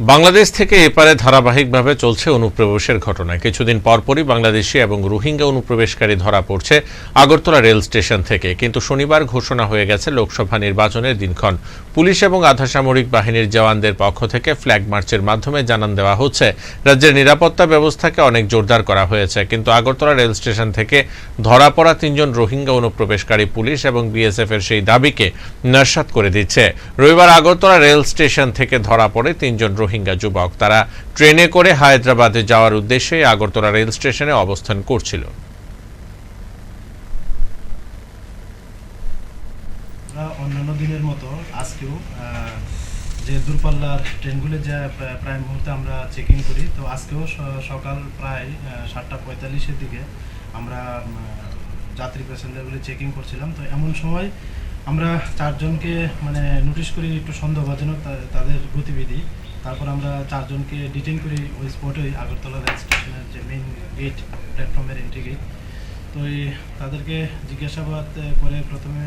বাংলাদেশ থেকে এপারে ধারাবাহিকভাবে চলছে অনুপ্রবেশের ঘটনা। কিছুদিন পরপরই বাংলাদেশি এবং রোহিঙ্গা অনুপ্রবেশকারী ধরা পড়ছে আগরতলা রেল স্টেশন থেকে। কিন্তু শনিবার ঘোষণা হয়ে গেছে লোকসভা নির্বাচনের দিনক্ষণ। পুলিশ এবং আধাসামরিক বাহিনীর জওয়ানদের পক্ষ থেকে ফ্ল্যাগ মার্চের মাধ্যমে জানান দেওয়া হচ্ছে, রাজ্যের নিরাপত্তা ব্যবস্থাকে অনেক জোরদার করা হয়েছে। কিন্তু আগরতলা রেল স্টেশন থেকে ধরা পড়া তিনজন রোহিঙ্গা অনুপ্রবেশকারী পুলিশ এবং বিএসএফ এর সেই দাবিকে নস্যাৎ করে দিচ্ছে। রবিবার আগরতলা রেল স্টেশন থেকে ধরা পড়ে তিনজন রোহিঙ্গা যুবক। তারা ট্রেনে করে হায়দ্রাবাদে যাওয়ার উদ্দেশ্যে আগরতলা রেল স্টেশনে অবস্থান করছিল। অন্যান্য দিনের মতো আজকেও যে দূরপাল্লার ট্রেনগুলো যা প্রায় মুহূর্তে আমরা চেকিং করি, তো আজকেও সকাল প্রায় সাতটা পঁয়তাল্লিশের দিকে আমরা যাত্রী প্যাসেঞ্জারগুলি চেকিং করছিলাম। তো এমন সময় আমরা চারজনকে মানে নোটিশ করি একটু সন্দেহভাজনক তাদের গতিবিধি। তারপর আমরা চারজনকে ডিটেইন করি ওই স্পটেই আগরতলা রেল স্টেশনের যে মেইন গেট প্ল্যাটফর্মের এন্ট্রি গেট তো এই তাদেরকে জিজ্ঞাসাবাদ করে প্রথমে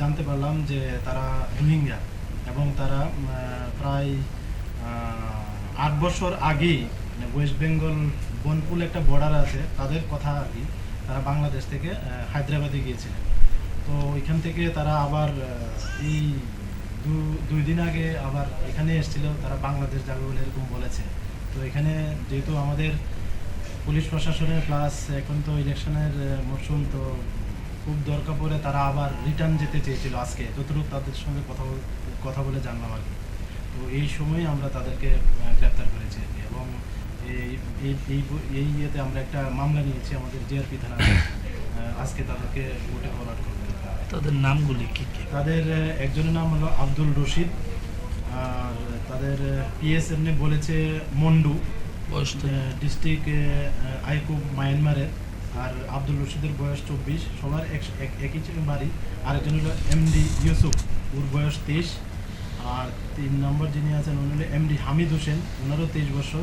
জানতে পারলাম যে তারা রোহিঙ্গা এবং তারা প্রায় আট বছর আগেই মানে ওয়েস্ট বেঙ্গল বনপুল একটা বর্ডার আছে, তাদের কথা আর কি, তারা বাংলাদেশ থেকে হায়দ্রাবাদে গিয়েছিলেন। তো ওইখান থেকে তারা আবার এই দু- দুই দিন আগে আবার এখানে এসেছিল, তারা বাংলাদেশ যাবে বলে এরকম বলেছে। তো এখানে যেহেতু আমাদের পুলিশ প্রশাসনের প্লাস এখন তো ইলেকশনের মরশুম তো খুব দরকার পড়ে তারা আবার রিটার্ন যেতে চেয়েছিল আজকে। যতটুকু তাদের সঙ্গে কথা কথা বলে জানলাম আর কি। তো এই সময় আমরা তাদেরকে গ্রেপ্তার করেছি। এবং এই এই এই এই ইয়েতে আমরা একটা মামলা নিয়েছি আমাদের জিআরপি থানা আজকে তাদেরকে কোর্টে ফরওয়ার্ড করব। তাদের নামগুলি কি কি? তাদের একজনের নাম হলো আব্দুল রশিদ আর তাদের পিএস এমনি বলেছে মন্ডু। ডিস্ট্রিক্ট আইকুব মায়ানমারের। আর আব্দুল রশিদের বয়স চব্বিশ সবার এক- এক- একই ছিল বাড়ি। আরেকজন হলো এমডি ইউসুফ ওর বয়স তেইশ। আর তিন নম্বর যিনি আছেন উনি হলো এমডি হামিদ হোসেন ওনারও তেইশ বছর।